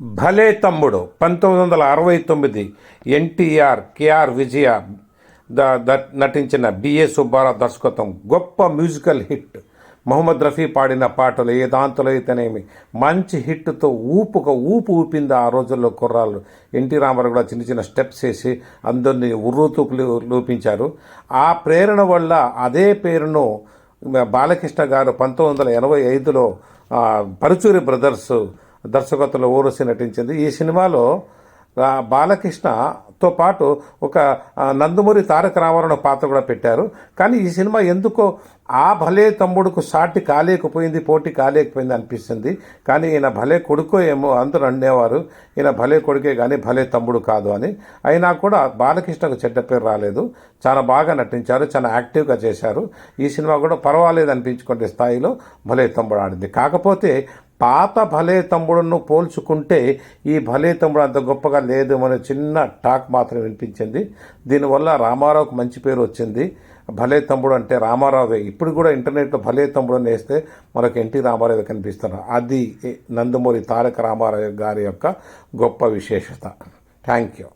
భలే తమ్ముడు. పంతొమ్మిది వందల అరవై తొమ్మిది ఎన్టీఆర్ కేఆర్ విజయ ద నటించిన బిఏ సుబ్బారావు దర్శకత్వం. గొప్ప మ్యూజికల్ హిట్. మొహమ్మద్ రఫీ పాడిన పాటలు ఏ దాంతలో అయితేనేమి? మంచి హిట్తో ఊపుక ఊపు ఊపింది ఆ రోజుల్లో కుర్రాళ్ళు. ఎన్టీ రామారావు కూడా చిన్న చిన్న స్టెప్స్ వేసి అందరినీ ఉర్రూతూపులు లూపించారు. ఆ ప్రేరణ వల్ల అదే పేరును బాలకృష్ణ గారు పంతొమ్మిది వందల ఎనభై ఐదులో పరుచూరి బ్రదర్స్ దర్శకత్వంలో ఊరసి నటించింది. ఈ సినిమాలో బాలకృష్ణతో పాటు ఒక నందమూరి తారక రామారావు పాత్ర కూడా పెట్టారు. కానీ ఈ సినిమా ఎందుకో ఆ భలే తమ్ముడుకు సాటి కాలేకపోయింది పోటీ కాలేకపోయింది అనిపిస్తుంది. కానీ ఈయన భలే కొడుకో ఏమో అందరూ అనేవారు. ఈయన భలే కొడుకే కానీ భలే తమ్ముడు కాదు అని. అయినా కూడా బాలకృష్ణకు చెడ్డ పేరు రాలేదు. చాలా బాగా నటించారు చాలా యాక్టివ్గా చేశారు. ఈ సినిమా కూడా పర్వాలేదు అనిపించుకునే స్థాయిలో భలే తమ్ముడు ఆడింది. కాకపోతే పాత భలే తమ్ముడును పోల్చుకుంటే ఈ భలే తమ్ముడు అంత గొప్పగా లేదు అనే చిన్న టాక్ మాత్రం వినిపించింది. దీనివల్ల రామారావుకు మంచి పేరు వచ్చింది. భలే తమ్ముడు అంటే రామారావే. ఇప్పుడు కూడా ఇంటర్నెట్లో భలే తమ్ముడు అని వేస్తే మనకు ఎన్టీ రామారావు కనిపిస్తున్నారు. అది నందమూరి తారక రామారావు గారి యొక్క గొప్ప విశేషత. Thank you.